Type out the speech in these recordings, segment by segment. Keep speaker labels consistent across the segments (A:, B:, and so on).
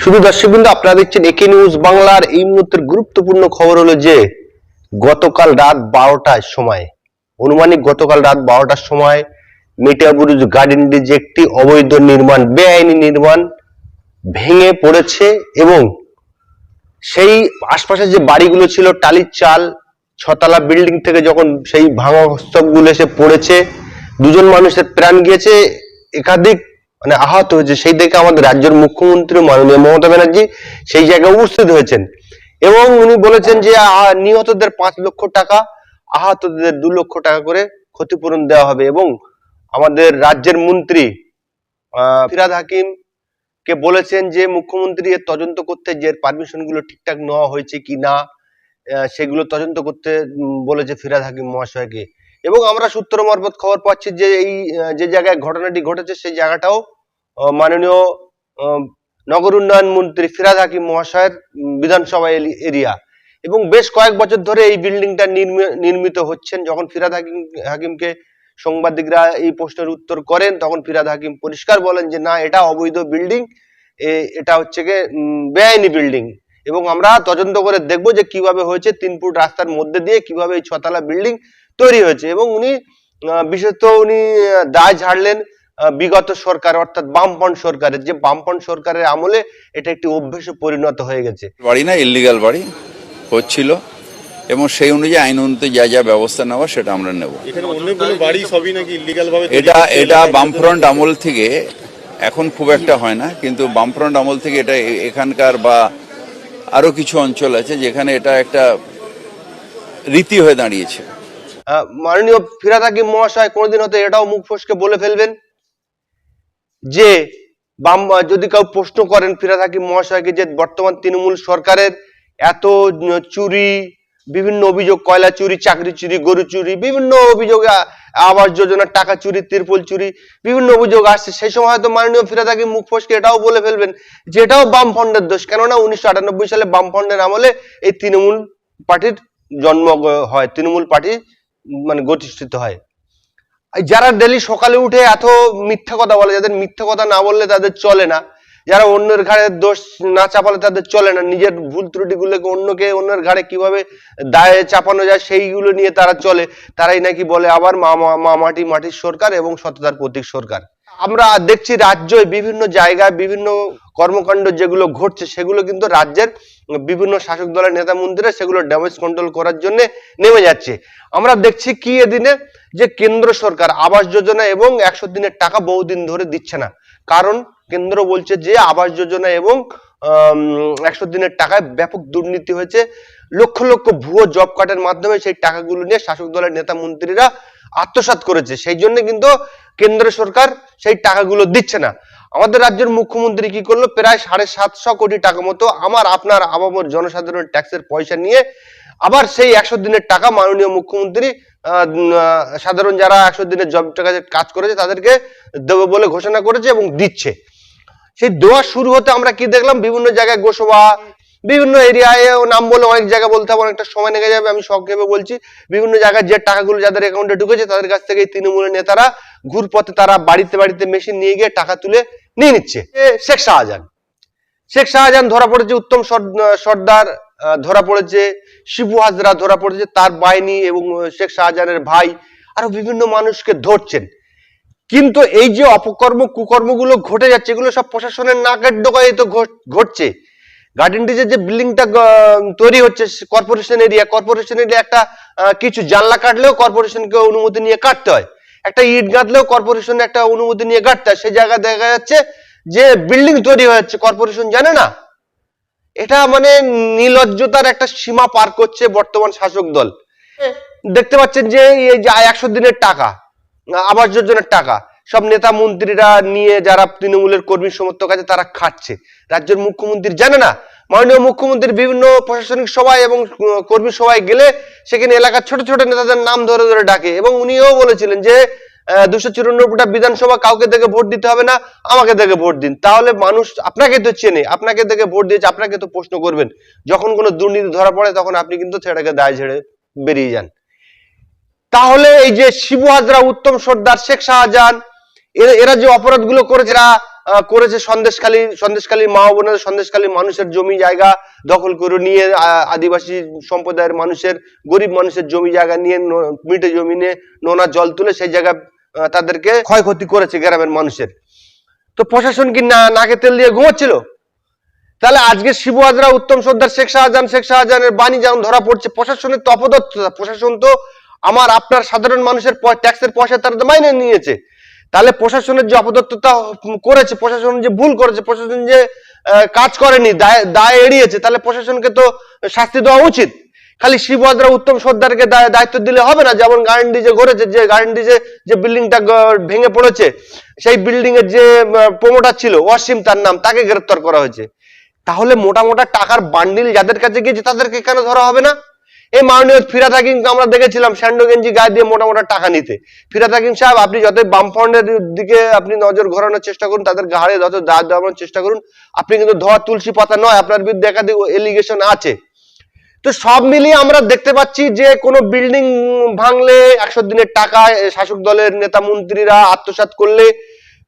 A: শুধু দর্শকবৃন্দ, আপনারা দেখছেন একে নিউজ বাংলার এই মুহূর্তের গুরুত্বপূর্ণ খবর হলো যে, গতকাল রাত বারোটার সময়, অনুমানিক গতকাল রাত বারোটার সময় মেটিয়াবুরুজ গার্ডেন যে একটি অবৈধ নির্মাণ, বেআইনি নির্মাণ ভেঙে পড়েছে এবং সেই আশপাশে যে বাড়িগুলো ছিল, টালির চাল, ছতলা বিল্ডিং থেকে যখন সেই ভাঙা স্তবগুলো এসে পড়েছে, দুজন মানুষের প্রাণ গিয়েছে, একাধিক মানে আহত হয়েছে, সেই দেখে আমাদের রাজ্যের মুখ্যমন্ত্রী মাননীয় মমতা ব্যানার্জি সেই জায়গায় উপস্থিত হয়েছেন। এবং উনি বলেছেন যে নিহতদের পাঁচ লক্ষ টাকা, আহতদের দু লক্ষ টাকা করে ক্ষতিপূরণ দেওয়া হবে। এবং আমাদের রাজ্যের মন্ত্রী ফিরাদ হাকিম কে বলেছেন যে, মুখ্যমন্ত্রী এর তদন্ত করতে যে পারমিশনগুলো ঠিকঠাক নেওয়া হয়েছে কি না সেগুলো তদন্ত করতে বলেছে ফিরাদ হাকিম মহাশয়কে। এবং আমরা সূত্র মারফত খবর পাচ্ছি যে এই যে জায়গায় ঘটনাটি ঘটেছে, সেই জায়গাটাও মাননীয় নগর উন্নয়ন মন্ত্রী ফিরাদ হাকিম মহাশয়ের বিধানসভা এরিয়া। এবং বেশ কয়েক বছর ধরে এই বিল্ডিংটা নির্মি- নির্মিত হচ্ছেন। যখন ফিরাদ হাকিম, হাকিমকে সাংবাদিকরা এই প্রশ্নের উত্তর করেন, তখন ফিরাদ হাকিম পরিষ্কার বলেন যে, না, এটা অবৈধ বিল্ডিং। এটা হচ্ছে গিয়ে বেআইনি বিল্ডিং। এবং আমরা তদন্ত করে দেখব যে কীভাবে হয়েছে। তিন ফুট রাস্তার মধ্যে দিয়ে কীভাবে এই ছতলা বিল্ডিং তৈরি হয়েছে এবং উনি বিশেষত উনি দায় ঝাড়লেন আহ, বিগত সরকার অর্থাৎ বামপন্থ সরকারের। যে বামপন্থ সরকারের আমলে এটা একটি অভ্যেসে পরিণত হয়ে গেছে।
B: বাড়ি না ইলিগাল বাড়ি হচ্ছিল এবং সেই অনুযায়ী আইন অনুযায়ী যা যা ব্যবস্থা নেওয়া সেটা আমরা নেব।
C: এখানে অন্য কোনো বাড়ি সবই নাকি ইলিগাল ভাবে তৈরি
B: এটা এটা বামফ্রন্ট আমল থেকে এখন খুব একটা হয় না কিন্তু বামফ্রন্ট আমল থেকে এটা এখানকার বা আরও কিছু অঞ্চল আছে যেখানে এটা একটা রীতি হয়ে দাঁড়িয়েছে।
A: মাননীয় ফিরাদ হাকিম মহাশয় কোনোদিন হয়তো এটাও মুখ ফসকে বলে ফেলবেন যে, বাম যদি কেউ প্রশ্ন করেন ফিরাদ হাকিম মহাশয়কে যে বর্তমান তৃণমূল সরকারের এত চুরি, বিভিন্ন অভিযোগ, কয়লা চুরি, চাকরি চুরি, গরু চুরি, বিভিন্ন অভিযোগ আবাস যোজনার টাকা চুরি, তিরপল চুরি, বিভিন্ন অভিযোগ আসছে, সেই সময় হয়তো মাননীয় ফিরাদ হাকিম মুখ ফসকে এটাও বলে ফেলবেন যে এটাও বাম ফন্ডের দোষ। কেননা উনিশশো আটানব্বই সালে বাম ফন্ডের আমলে এই তৃণমূল পার্টির জন্ম হয়, তৃণমূল পার্টি মানে গতিষ্ঠিত হয়। যারা ডেলি সকালে উঠে এত মিথ্যা কথা বলে, যাদের মিথ্যা কথা না বললে তাদের চলে না। যারা অন্যের ঘাড়ে দোষ না চাপালে তাদের চলে না। নিজের ভুল ত্রুটিগুলোকে অন্যকে, অন্যের ঘাড়ে কীভাবে দায়ে চাপানো যায় সেইগুলো নিয়ে তারা চলে। তারাই নাকি বলে আবার মা মাটি মাটির সরকার এবং সততার প্রতীক সরকার। আমরা দেখছি রাজ্যে বিভিন্ন জায়গায় বিভিন্ন কর্মকাণ্ড যেগুলো ঘটছে, সেগুলো কিন্তু রাজ্যের বিভিন্ন শাসক দলের নেতা মন্ত্রীরা সেগুলো ড্যামেজ কন্ট্রোল করার জন্য নেমে যাচ্ছে। আমরা দেখছি কি এদিনে যে কেন্দ্র সরকার আবাস যোজনা এবং একশো দিনের টাকা বহুদিন ধরে দিচ্ছে না। কারণ কেন্দ্র বলছে যে আবাস যোজনা এবং একশো দিনের টাকায় ব্যাপক দুর্নীতি হয়েছে। লক্ষ লক্ষ ভুয়ো জব কার্ডের মাধ্যমে সেই টাকাগুলো নিয়ে শাসক দলের নেতা মন্ত্রীরা আত্মসাৎ করেছে। সেই জন্য কিন্তু কেন্দ্র সরকার সেই টাকাগুলো দিচ্ছে না। আমাদের রাজ্যের মুখ্যমন্ত্রী কি করল? প্রায় সাড়ে সাতশো কোটি টাকা মতো আমার, আপনার, আবামর জনসাধারণের ট্যাক্সের পয়সা নিয়ে আবার সেই একশো দিনের টাকা মাননীয় মুখ্যমন্ত্রী সাধারণ যারা একশো দিনের জব কাজ করেছে তাদেরকে দেবে বলে ঘোষণা করেছে এবং দিচ্ছে। সেই দেওয়া শুরু হতে আমরা কি দেখলাম? বিভিন্ন জায়গায় গোসবা, বিভিন্ন এরিয়ায় নাম বলে অনেক জায়গা বলতে হবে, অনেকটা সময় লেগে যাবে, আমি সংক্ষেপে বলছি। বিভিন্ন জায়গায় যে টাকাগুলো যাদের অ্যাকাউন্টে ঢুকেছে, তাদের কাছ থেকে তৃণমূলের নেতারা ঘুরপথে তারা বাড়িতে বাড়িতে মেশিন নিয়ে গিয়ে টাকা তুলে নিয়ে নিচ্ছে। শেখ শাহজাহান। শেখ শাহজাহান ধরা পড়েছে উত্তম সর- সর্দার ধরা পড়েছে, শিবু হাজরা ধরা পড়েছে, তার বাহিনী এবং শেখ শাহজাহানের ভাই, আরও বিভিন্ন মানুষকে ধরছেন। কিন্তু এই যে অপকর্ম, কুকর্মগুলো ঘটে যাচ্ছে, এগুলো সব প্রশাসনের নাকের ডোকায় তো ঘটছে। গার্ডেন ডিজের যে বিল্ডিংটা তৈরি হচ্ছে কর্পোরেশন এরিয়া কর্পোরেশন এরিয়া একটা কিছু জানলা কাটলেও কর্পোরেশনকে অনুমতি নিয়ে কাটতে হয়। একটা ইট গাঁথলেও কর্পোরেশন একটা অনুমতি নিয়ে কাটতে হয়। সেই জায়গায় দেখা যাচ্ছে যে বিল্ডিং তৈরি হয়ে যাচ্ছে কর্পোরেশন জানে না। এটা মানে নির্লজ্জতার একটা সীমা পার করছে বর্তমান শাসক দল। দেখতে পাচ্ছেন যে এই যে একশো দিনের টাকা আবাস যোজনার টাকা সব নেতা মন্ত্রীরা নিয়ে যারা তৃণমূলের কর্মী সমর্থক আছে তারা খাচ্ছে রাজ্যের মুখ্যমন্ত্রী জানে না? মাননীয় মুখ্যমন্ত্রী বিভিন্ন প্রশাসনিক সভায় এবং কর্মী সভায় গেলে সেখানে এলাকার ছোট ছোট নেতাদের নাম ধরে ধরে ডাকে এবং উনিও বলেছিলেন যে দুশো চুরানব্বইটা বিধানসভা কাউকে দেখে ভোট দিতে হবে না আমাকে দেখে ভোট দিন। তাহলে মানুষ আপনাকে তো চেনে আপনাকে দেখে ভোট দিয়েছে আপনাকে তো প্রশ্ন করবেন। যখন কোনো দুর্নীতি ধরা পড়ে তখন আপনি কিন্তু সেটাকে দায় ঝেড়ে বেরিয়ে যান। তাহলে এই যে শিবু হাজরা উত্তম সর্দার শেখ শাহজাহান এরা যে অপরাধগুলো করেছে এরা করেছে সন্দেশখালী সন্দেশখালী মা বোনের সন্দেশখালী মানুষের জমি জায়গা দখল করে নিয়ে আদিবাসী সম্প্রদায়ের মানুষের গরিব মানুষের জমি জায়গা নিয়ে মিটে জমি নিয়ে নোনা জল তুলে সেই জায়গা আহ, তাদেরকে ক্ষয়ক্ষতি করেছে গ্রামের মানুষের। তো প্রশাসন কি না নাকে তেল দিয়ে ঘুমাচ্ছিল? তাহলে আজকে শিবু হাজরা, উত্তম সর্দার শেখ শাহজাহান, শেখ শাহজাহানের বাণী যেমন ধরা পড়ছে, প্রশাসনের তো অপদত্ততা প্রশাসন তো আমার, আপনার সাধারণ মানুষের ট্যাক্সের পয়সা তারা তো মাইনে নিয়েছে। তাহলে প্রশাসনের যে অপদত্ততা করেছে, প্রশাসন যে ভুল করেছে, প্রশাসন যে কাজ করেনি, দায় দায় এড়িয়েছে, তাহলে প্রশাসনকে তো শাস্তি দেওয়া উচিত। খালি শিবু উত্তম সর্দারকে দায়- দায়িত্ব দিলে হবে না, যেমন গার্ডেন যে করেছে যে গার্ডেন যে বিল্ডিংটা ভেঙে পড়েছে, সেই বিল্ডিং এর যে প্রমোটার ছিল ওয়াসিম তার নাম, তাকে গ্রেপ্তার করা হয়েছে। তাহলে মোটা মোটা টাকার বান্ডিল যাদের কাছে গিয়েছে, তাদেরকে কেন ধরা হবে না? এই মাননীয় ফিরাদ হাকিম, আমরা দেখেছিলাম, স্যান্ডো গেঞ্জি গায়ে দিয়ে মোটা মোটা টাকা নিতে। ফিরাদ হাকিম সাহেব, আপনি যতই বামফ্রন্টের দিকে আপনি নজর ঘোরানোর চেষ্টা করুন, তাদের ঘাড়ে যত দাঁত দেওয়ানোর চেষ্টা করুন, আপনি কিন্তু ধোয়া তুলসী পাতা নয়, আপনার বিরুদ্ধে একাধিক এলিগেশন আছে। তো সব মিলিয়ে আমরা দেখতে পাচ্ছি যে কোনো বিল্ডিং ভাঙলে একশো দিনের টাকা শাসক দলের নেতা মন্ত্রীরা আত্মসাৎ করলে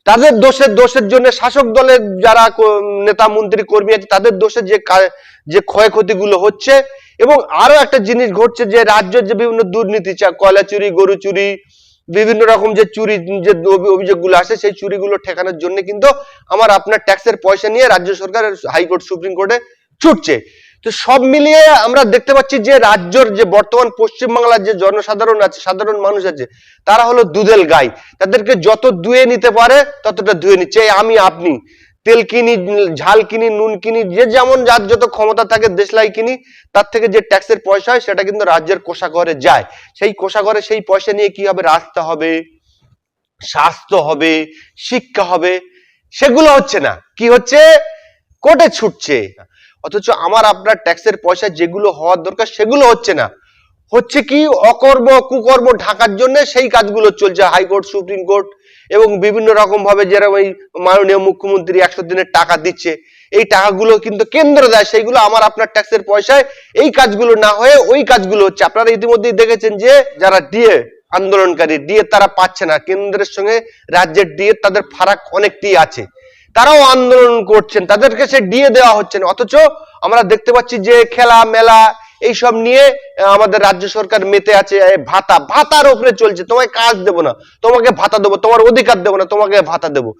A: তাদের দোষের দোষের জন্য শাসক দলের যারা নেতা মন্ত্রী, কর্মী আছে, তাদের দোষে যে যে ক্ষয়ক্ষতিগুলো হচ্ছে এবং আরও একটা জিনিস ঘটছে যে রাজ্যের যে বিভিন্ন দুর্নীতি কয়লা চুরি, গরু চুরি, বিভিন্ন রকম যে চুরি, যে অভি- অভিযোগগুলো আসে, সেই চুরিগুলো ঠেকানোর জন্য কিন্তু আমার আপনার ট্যাক্সের পয়সা নিয়ে রাজ্য সরকার হাইকোর্ট, সুপ্রিম কোর্টে ছুটছে। তো সব মিলিয়ে আমরা দেখতে পাচ্ছি যে রাজ্যর যে বর্তমান পশ্চিমবাংলার যে জনসাধারণ আছে, সাধারণ মানুষ আছে, তারা হলো দুধেল গাই। তাদেরকে যত ধুয়ে নিতে পারে, ততটা ধুয়ে নিচ্ছে। আমি, আপনি। তেল কিনি, ঝাল কিনি, নুন কিনি, যে যেমন যার যত ক্ষমতা থাকে, দেশলাই কিনি, তার থেকে যে ট্যাক্সের পয়সা হয়, সেটা কিন্তু রাজ্যের কোষাঘরে যায়। সেই কোষাঘরে সেই পয়সা নিয়ে কি হবে? রাস্তা হবে, স্বাস্থ্য হবে, শিক্ষা হবে, সেগুলো হচ্ছে না। কি হচ্ছে? কোর্টে ছুটছে। অথচ আমার, আপনার ট্যাক্সের পয়সা যেগুলো হওয়ার দরকার সেগুলো হচ্ছে না। হচ্ছে কি, অকর্ম, কুকর্ম ঢাকার জন্য সেই কাজগুলো চলছে হাইকোর্ট সুপ্রিম কোর্ট এবং বিভিন্ন রকম ভাবে যেরকম এই মাননীয় মুখ্যমন্ত্রী একশো দিনের টাকা দিচ্ছে, এই টাকাগুলো কিন্তু কেন্দ্র দেয়, সেইগুলো আমার, আপনার ট্যাক্সের পয়সায় এই কাজগুলো না হয়ে ওই কাজগুলো হচ্ছে। আপনারা ইতিমধ্যেই দেখেছেন যে যারা ডিএ আন্দোলনকারী ডিএ তারা পাচ্ছে না। কেন্দ্রের সঙ্গে রাজ্যের ডিএ তাদের ফারাক অনেকটি আছে। তারাও আন্দোলন করছেন, তাদেরকে সে ডিএ দেওয়া হচ্ছে না। অথচ আমরা দেখতে পাচ্ছি যে খেলা, মেলা, এইসব নিয়ে আমাদের রাজ্য সরকার মেতে আছে ভাতা, ভাতার উপরে চলছে। তোমায় কাজ দেবো না, তোমাকে ভাতা দেবো, তোমার অধিকার দেবো না, তোমাকে ভাতা দেবো।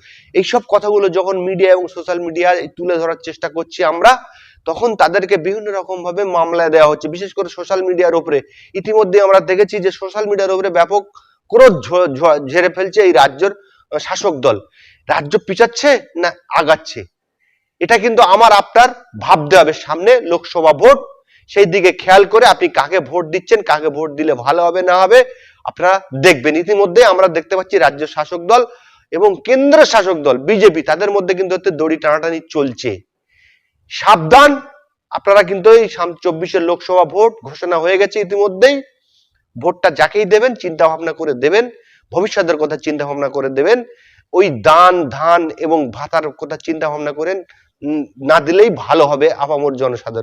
A: এইসব কথাগুলো যখন মিডিয়া এবং সোশ্যাল মিডিয়ায় তুলে ধরার চেষ্টা করছি আমরা, তখন তাদেরকে বিভিন্ন রকম ভাবে মামলা দেওয়া হচ্ছে, বিশেষ করে সোশ্যাল মিডিয়ার উপরে। ইতিমধ্যে আমরা দেখেছি যে সোশ্যাল মিডিয়ার উপরে ব্যাপক ক্রোধ ঝেড়ে ফেলছে এই রাজ্যের শাসক দল। রাজ্য পিছাচ্ছে না আগাচ্ছে? এটা কিন্তু আমার, আপনার ভাবতে হবে। সামনে লোকসভা ভোট, সেই দিকে খেয়াল করে আপনি কাকে ভোট দিচ্ছেন, কাকে ভোট দিলে ভালো হবে, না হবে, আপনারা দেখবেন। ইতিমধ্যে আমরা দেখতে পাচ্ছি রাজ্য শাসক দল এবং কেন্দ্র শাসক দল, বিজেপি, তাদের মধ্যে কিন্তু হচ্ছে দড়ি টানাটানি চলছে। সাবধান! আপনারা কিন্তু এই চব্বিশের লোকসভা ভোট ঘোষণা হয়ে গেছে ইতিমধ্যেই। ভোটটা যাকেই দেবেন চিন্তা ভাবনা করে দেবেন, ভবিষ্যতের কথা চিন্তা ভাবনা করে দেবেন। ওই দান, ধান এবং ভাতার কথা চিন্তা ভাবনা করেন না দিলেই ভালো হবে আপামর জনসাধারণ।